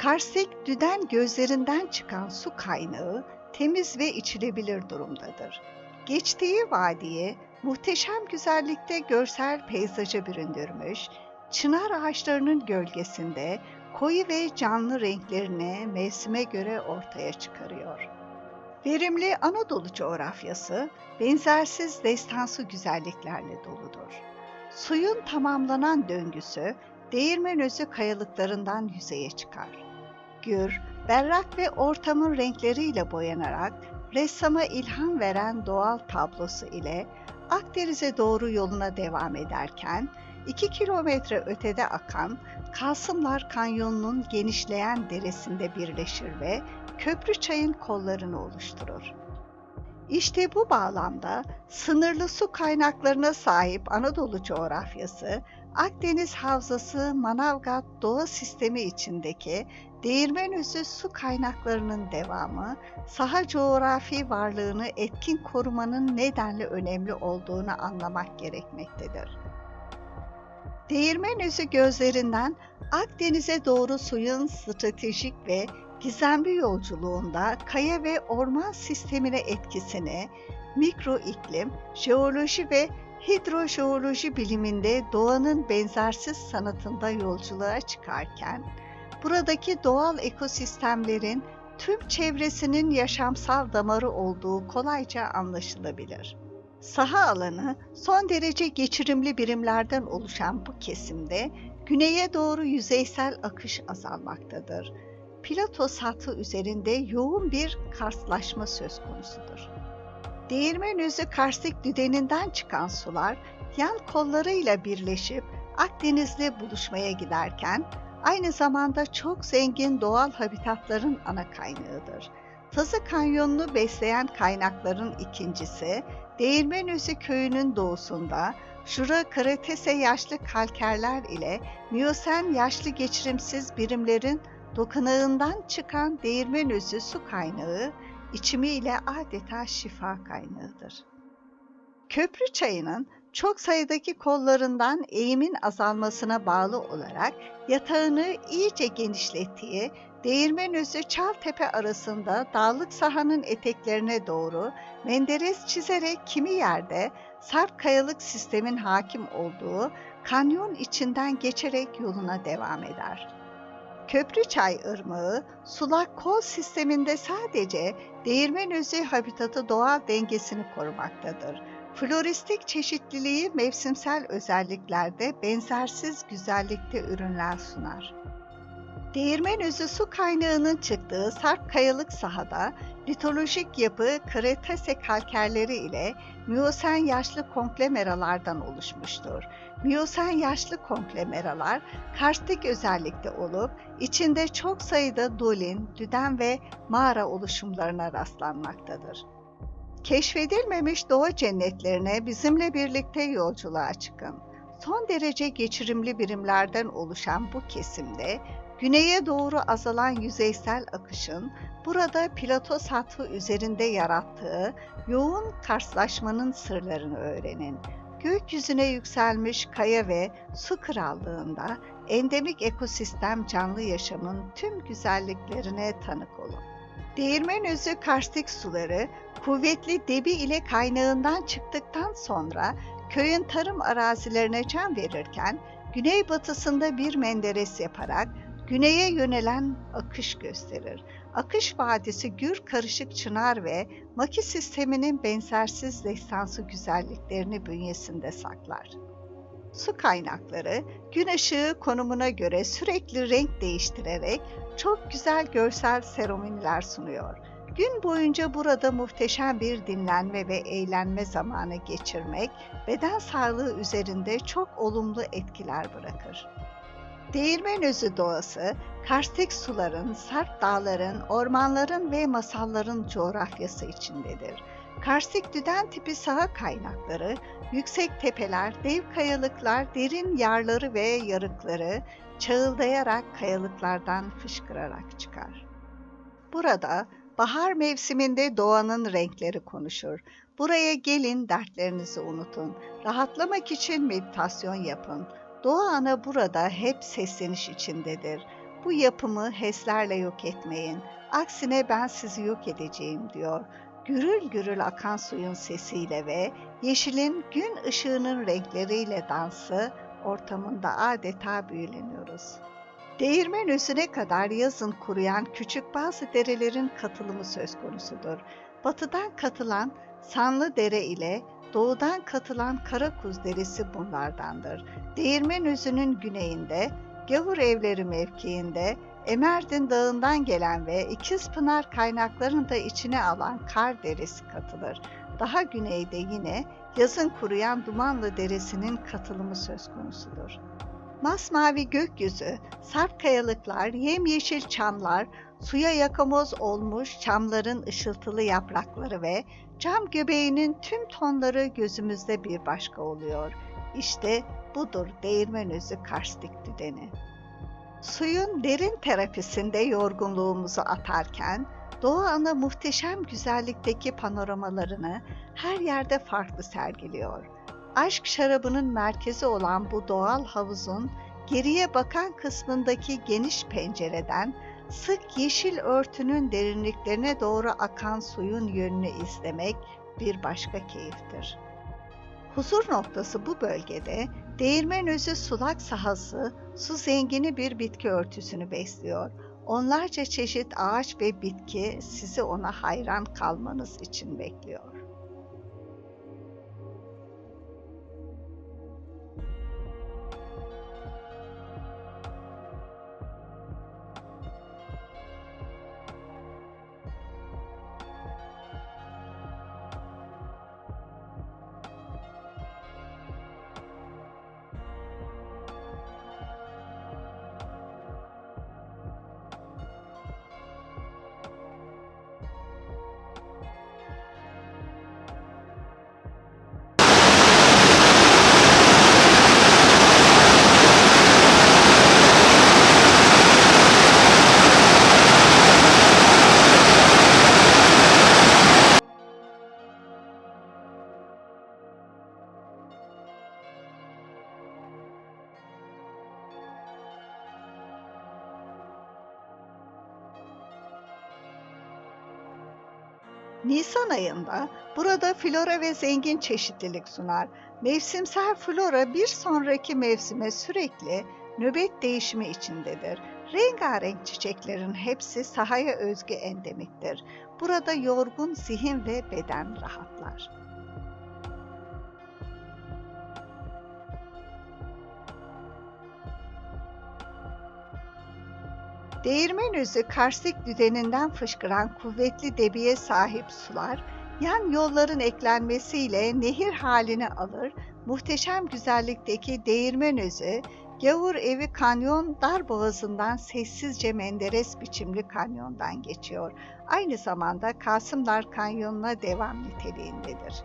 Karstik düden gözlerinden çıkan su kaynağı temiz ve içilebilir durumdadır. Geçtiği vadiye muhteşem güzellikte görsel peyzaja büründürmüş, çınar ağaçlarının gölgesinde koyu ve canlı renklerini mevsime göre ortaya çıkarıyor. Verimli Anadolu coğrafyası benzersiz destansı güzelliklerle doludur. Suyun tamamlanan döngüsü Değirmenözü kayalıklarından yüzeye çıkar. Gür, berrak ve ortamın renkleriyle boyanarak ressama ilham veren doğal tablosu ile Akdeniz'e doğru yoluna devam ederken 2 kilometre ötede akan Kasımlar Kanyonu'nun genişleyen deresinde birleşir ve Köprü Çay'ın kollarını oluşturur. İşte bu bağlamda sınırlı su kaynaklarına sahip Anadolu coğrafyası, Akdeniz Havzası Manavgat Doğa Sistemi içindeki Değirmenözü su kaynaklarının devamı, saha coğrafi varlığını etkin korumanın nedenle önemli olduğunu anlamak gerekmektedir. Değirmenözü gözlerinden Akdeniz'e doğru suyun stratejik ve gizemli yolculuğunda kaya ve orman sistemine etkisini, mikro iklim, jeoloji ve hidrojeoloji biliminde doğanın benzersiz sanatında yolculuğa çıkarken, buradaki doğal ekosistemlerin tüm çevresinin yaşamsal damarı olduğu kolayca anlaşılabilir. Saha alanı son derece geçirimli birimlerden oluşan bu kesimde güneye doğru yüzeysel akış azalmaktadır. Plato satı üzerinde yoğun bir karslaşma söz konusudur. Değirmen özü karstik düdeninden çıkan sular yan kollarıyla birleşip Akdeniz'le buluşmaya giderken aynı zamanda çok zengin doğal habitatların ana kaynağıdır. Tazı Kanyonu'nu besleyen kaynakların ikincisi, Değirmenözü köyünün doğusunda Şura Kretese yaşlı kalkerler ile Miyosen yaşlı geçirimsiz birimlerin dokunağından çıkan Değirmenözü su kaynağı içimiyle adeta şifa kaynağıdır. Köprü çayının çok sayıdaki kollarından eğimin azalmasına bağlı olarak yatağını iyice genişlettiği Değirmenözü Çaltepe arasında dağlık sahanın eteklerine doğru menderes çizerek kimi yerde sarp kayalık sistemin hakim olduğu kanyon içinden geçerek yoluna devam eder. Köprüçay Irmağı, sulak kol sisteminde sadece değirmen özü habitatı doğal dengesini korumaktadır. Floristik çeşitliliği mevsimsel özelliklerde benzersiz güzellikte ürünler sunar. Değirmen özü su kaynağının çıktığı sarp kayalık sahada litolojik yapı Kretase kalkerleri ile Miyosen yaşlı konglomeralardan oluşmuştur. Miyosen yaşlı konglomeralar karstik özellikte olup içinde çok sayıda dolin, düden ve mağara oluşumlarına rastlanmaktadır. Keşfedilmemiş doğa cennetlerine bizimle birlikte yolculuğa çıkın. Son derece geçirimli birimlerden oluşan bu kesimde güneye doğru azalan yüzeysel akışın burada Plato satı üzerinde yarattığı yoğun karslaşmanın sırlarını öğrenin. Gökyüzüne yükselmiş kaya ve su krallığında endemik ekosistem canlı yaşamın tüm güzelliklerine tanık olun. Değirmen özü karstik suları kuvvetli debi ile kaynağından çıktıktan sonra köyün tarım arazilerine can verirken güneybatısında bir menderes yaparak güneye yönelen akış gösterir. Akış Vadisi gür karışık çınar ve maki sisteminin benzersiz destansı güzelliklerini bünyesinde saklar. Su kaynakları gün ışığı konumuna göre sürekli renk değiştirerek çok güzel görsel seremoniler sunuyor. Gün boyunca burada muhteşem bir dinlenme ve eğlenme zamanı geçirmek beden sağlığı üzerinde çok olumlu etkiler bırakır. Değirmen özü doğası, karstik suların, sarp dağların, ormanların ve masalların coğrafyası içindedir. Karstik düden tipi saha kaynakları, yüksek tepeler, dev kayalıklar, derin yarları ve yarıkları çağıldayarak kayalıklardan fışkırarak çıkar. Burada bahar mevsiminde doğanın renkleri konuşur. Buraya gelin dertlerinizi unutun. Rahatlamak için meditasyon yapın. Doğa ana burada hep sesleniş içindedir. Bu yapımı HES'lerle yok etmeyin. Aksine ben sizi yok edeceğim diyor. Gürül gürül akan suyun sesiyle ve yeşilin gün ışığının renkleriyle dansı ortamında adeta büyüleniyoruz. Değirmen üstüne kadar yazın kuruyan küçük bazı derelerin katılımı söz konusudur. Batıdan katılan Sanlı Dere ile doğudan katılan Karakuz Deresi bunlardandır. Değirmen Özü'nün güneyinde, Gavur Evleri mevkiinde, Emerdin Dağı'ndan gelen ve İkizpınar kaynaklarını da içine alan Kar Deresi katılır. Daha güneyde yine yazın kuruyan Dumanlı Deresi'nin katılımı söz konusudur. Masmavi gökyüzü, sarp kayalıklar, yemyeşil çamlar, suya yakamoz olmuş çamların ışıltılı yaprakları ve cam göbeğinin tüm tonları gözümüzde bir başka oluyor. İşte budur değirmen özü karstik düdeni. Suyun derin terapisinde yorgunluğumuzu atarken, doğa ana muhteşem güzellikteki panoramalarını her yerde farklı sergiliyor. Aşk şarabının merkezi olan bu doğal havuzun geriye bakan kısmındaki geniş pencereden sık yeşil örtünün derinliklerine doğru akan suyun yönünü izlemek bir başka keyiftir. Huzur noktası bu bölgede Değirmenözü sulak sahası su zengini bir bitki örtüsünü besliyor. Onlarca çeşit ağaç ve bitki sizi ona hayran kalmanız için bekliyor. Nisan ayında burada flora ve zengin çeşitlilik sunar. Mevsimsel flora bir sonraki mevsime sürekli nöbet değişimi içindedir. Rengarenk çiçeklerin hepsi sahaya özgü endemiktir. Burada yorgun zihin ve beden rahatlar. Değirmen özü karstik düdeninden fışkıran kuvvetli debiye sahip sular, yan yolların eklenmesiyle nehir halini alır, muhteşem güzellikteki değirmen özü, Gavur Evi Kanyon dar boğazından sessizce Menderes biçimli kanyondan geçiyor. Aynı zamanda Kasımlar Kanyonu'na devam niteliğindedir.